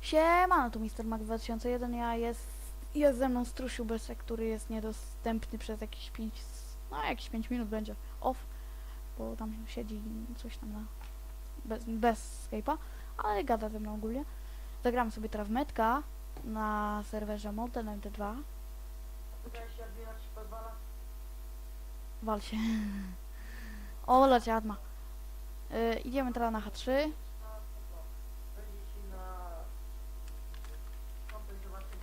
Siema, tu Mr. Mac 2001, ja jest, jest ze mną Strusiu Besek, który jest niedostępny przez jakieś 5, no jakieś 5 minut będzie off, bo tam siedzi coś tam na, bez, bez Skype'a, ale gada ze mną ogólnie. Zagramy sobie teraz metka na serwerze Molten MT2, Tutaj się odbierać pozwala. wal się. o, lecie Adma. Y, idziemy teraz na H3, Na spoko. Będzie ci na... Kompy zobaczyć.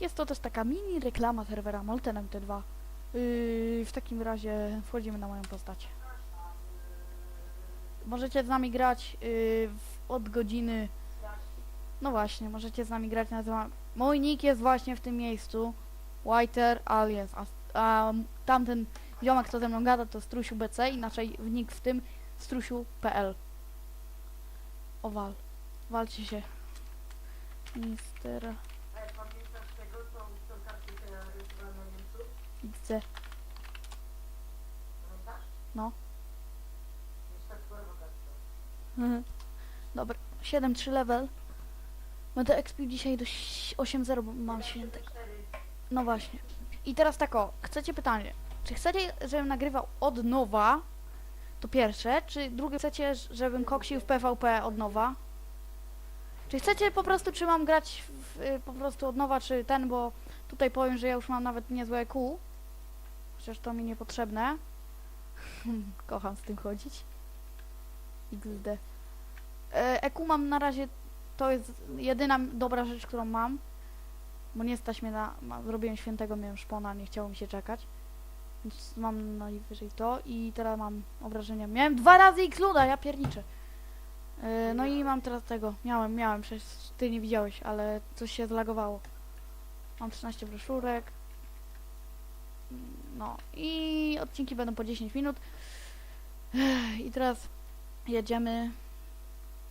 Jest to też taka mini reklama serwera Molten MT2. Yy, w takim razie wchodzimy na moją postać. Możecie z nami grać yy, od godziny. No właśnie, możecie z nami grać. Nazywa... Mój nick jest właśnie w tym miejscu. Whiter Aliens. A, a tamten ziomek, kto ze mną gada, to Strusiu BC, inaczej nick w tym strusiu.pl. O wal. Walcie się. Mister Pamiętasz? No. Mhm. Dobra, 7-3 level. Będę expił dzisiaj do ś- 8-0, bo mam świętego. No właśnie. I teraz tak o, chcecie pytanie. Czy chcecie, żebym nagrywał od nowa? To pierwsze. Czy drugie chcecie, żebym koksił w PvP od nowa? Czy chcecie po prostu, czy mam grać w, y, po prostu od nowa, czy ten, bo tutaj powiem, że ja już mam nawet niezłe EQ. Chociaż to mi niepotrzebne. Kocham z tym chodzić. XD. E, EQ mam na razie, to jest jedyna dobra rzecz, którą mam. Bo nie stać mnie na, ma, zrobiłem świętego, miałem szpona, nie chciało mi się czekać. Więc mam najwyżej to i teraz mam obrażenia. Miałem dwa razy x luda, ja pierniczę. E, no i mam teraz tego, miałem, miałem, przecież ty nie widziałeś, ale coś się zlagowało. Mam 13 broszurek. No i odcinki będą po 10 minut. I teraz jedziemy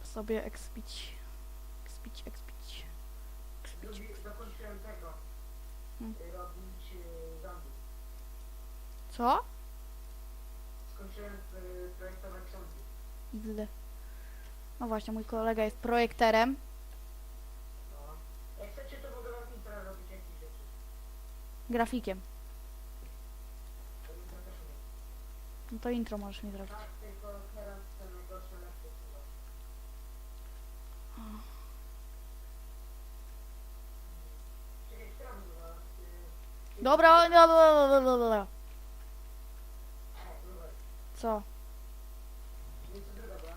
sobie ekspić. Ekspić, ekspić. ekspić. Drugi, dokończyłem tego. Hmm. y. Co? Skończyłem projektować zombie. XD. No właśnie, mój kolega jest projekterem. No. Jak chcecie, to mogę wam robić jakieś rzeczy. Grafikiem. To intro też umiem. No to intro możesz mi zrobić. Tak, tylko teraz te najgorsze lekcje chyba. Czekaj, która była? Y, Dobra, o- no, no, no, no, no, no. e, była. Co? Nie, co druga była?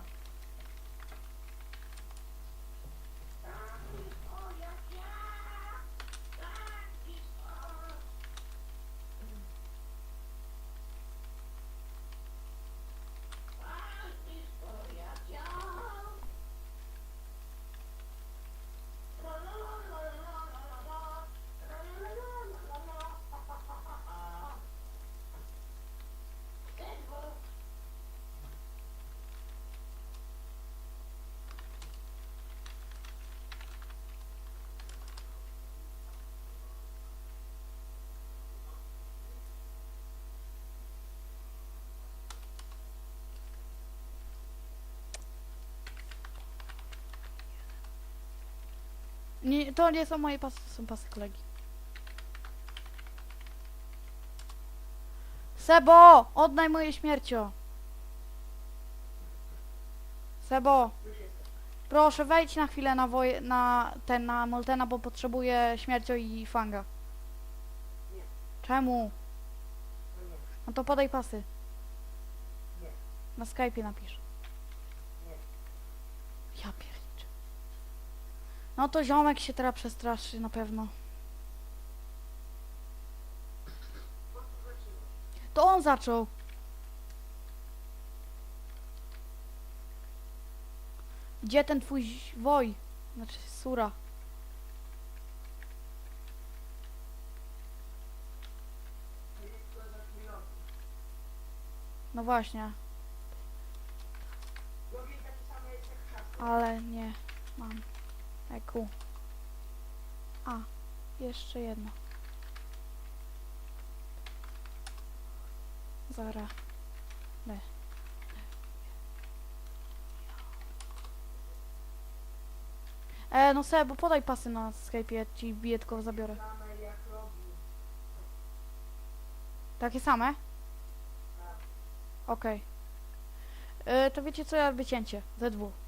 Nie, to nie są moje pasy, to są pasy kolegi. Sebo! Oddaj moje śmiercio! Sebo! Proszę wejdź na chwilę na woje, na ten, na Moltena, bo potrzebuję śmiercio i fanga. Czemu? No to podaj pasy. Na Skype'ie napisz. nie. Ja pierniczę. No to ziomek się teraz przestraszy na pewno. To on zaczął. Gdzie ten twój woj? Znaczy sura. No właśnie, ale nie mam. EQ. A, jeszcze jedno. Zara. Le. E, no Sebo, podaj pasy na Skype'ie, ja ci biję, tylko zabiorę. Takie same? Okej. E, to wiecie co, ja wycięcie. Ze dwóch.